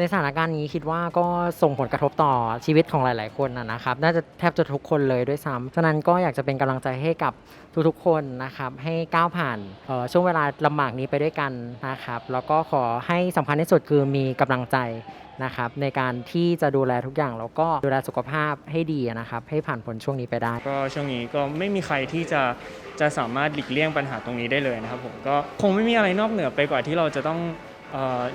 ในสถานการณ์นี้คิดว่าก็ส่งผลกระทบต่อชีวิตของหลาย ๆ คนนะครับ น่าจะแทบจะทุกคนเลยด้วยซ้ำฉะนั้นก็อยากจะเป็นกำลังใจให้กับทุก ๆ คนนะครับ ให้ก้าวผ่านช่วงเวลาลำบากนี้ไปด้วยกันนะครับ แล้วก็ขอให้สำคัญที่สุดคือมีกำลังใจนะครับในการที่จะดูแลทุกอย่างแล้วก็ดูแลสุขภาพให้ดีนะครับ ให้ผ่านพ้นช่วงนี้ไปได้ ก็ช่วงนี้ก็ไม่มีใครที่จะจะสามารถหลีกเลี่ยงปัญหาตรงนี้ได้เลยนะครับผมก็คงไม่มีอะไรนอกเหนือไปกว่าที่เราจะต้อง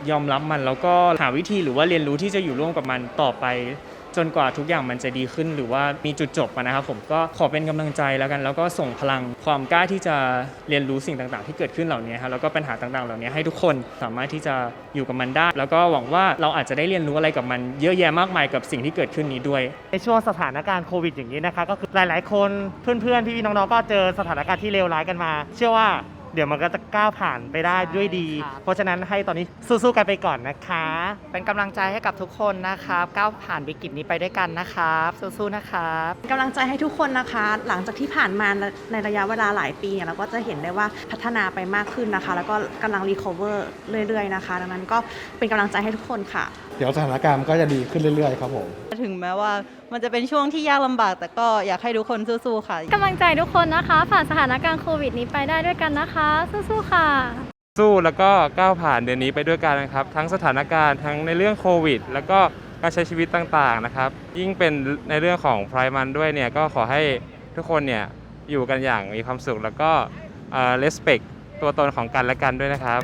ยอมรับมันแล้วก็หาวิธีหรือว่าเรียนรู้ที่จะอยู่ร่วมกับมันต่อไป จนกว่าทุกอย่างมันจะดีขึ้น หรือว่ามีจุดจบนะครับผมก็ขอเป็นกำลังใจแล้วกัน แล้วก็ส่งพลังความกล้าที่จะเรียนรู้สิ่งต่างๆ ที่เกิดขึ้นเหล่านี้ครับแล้วก็ปัญหาต่างๆ เหล่านี้ให้ทุกคนสามารถที่จะอยู่กับมันได้ แล้วก็หวังว่าเราอาจจะได้เรียนรู้อะไรกับมัน เยอะแยะมากมายกับสิ่งที่เกิดขึ้นนี้ด้วย ในช่วงสถานการณ์โควิดอย่างนี้นะคะก็คือหลาย ๆ คนเพื่อนๆพี่ๆน้องๆก็เจอสถานการณ์ที่เลวร้ายกันมา เชื่อว่า เดี๋ยวมันก็จะก้าวผ่านไปได้ด้วยดี ใช่ค่ะ เพราะฉะนั้นให้ตอนนี้สู้ๆกันไปก่อนนะคะ เป็นกำลังใจให้กับทุกคนนะครับ ก้าวผ่านวิกฤตนี้ไปด้วยกันนะครับ สู้ๆนะครับ กำลังใจให้ทุกคนนะคะ หลังจากที่ผ่านมาในระยะเวลาหลายปีเนี่ยเราก็จะเห็นได้ว่าพัฒนาไปมากขึ้นนะคะ แล้วก็กำลังรีคอเวอร์เรื่อยๆนะคะ ดังนั้นก็เป็นกำลังใจให้ทุกคนค่ะ เดี๋ยวสถานการณ์มันก็จะดีขึ้นเรื่อยๆครับผม ถึงแม้ว่า มันจะเป็นช่วงที่ยากลำบาก แต่ก็อยากให้ทุกคนสู้ๆค่ะ กำลังใจทุกคนนะคะ ผ่านสถานการณ์โควิดนี้ไปได้ด้วยกันนะคะ สู้ๆค่ะ สู้แล้วก็ก้าวผ่านเดือนนี้ไปด้วยกันนะครับ ทั้งสถานการณ์ทั้งในเรื่องโควิด แล้วก็การใช้ชีวิตต่างๆนะครับ ยิ่งเป็นในเรื่องของไพร์มันด้วยเนี่ยก็ขอให้ทุกคนเนี่ยอยู่กันอย่างมีความสุขแล้วก็เอ่อ respect ตัวตนของกันและกันด้วยนะครับ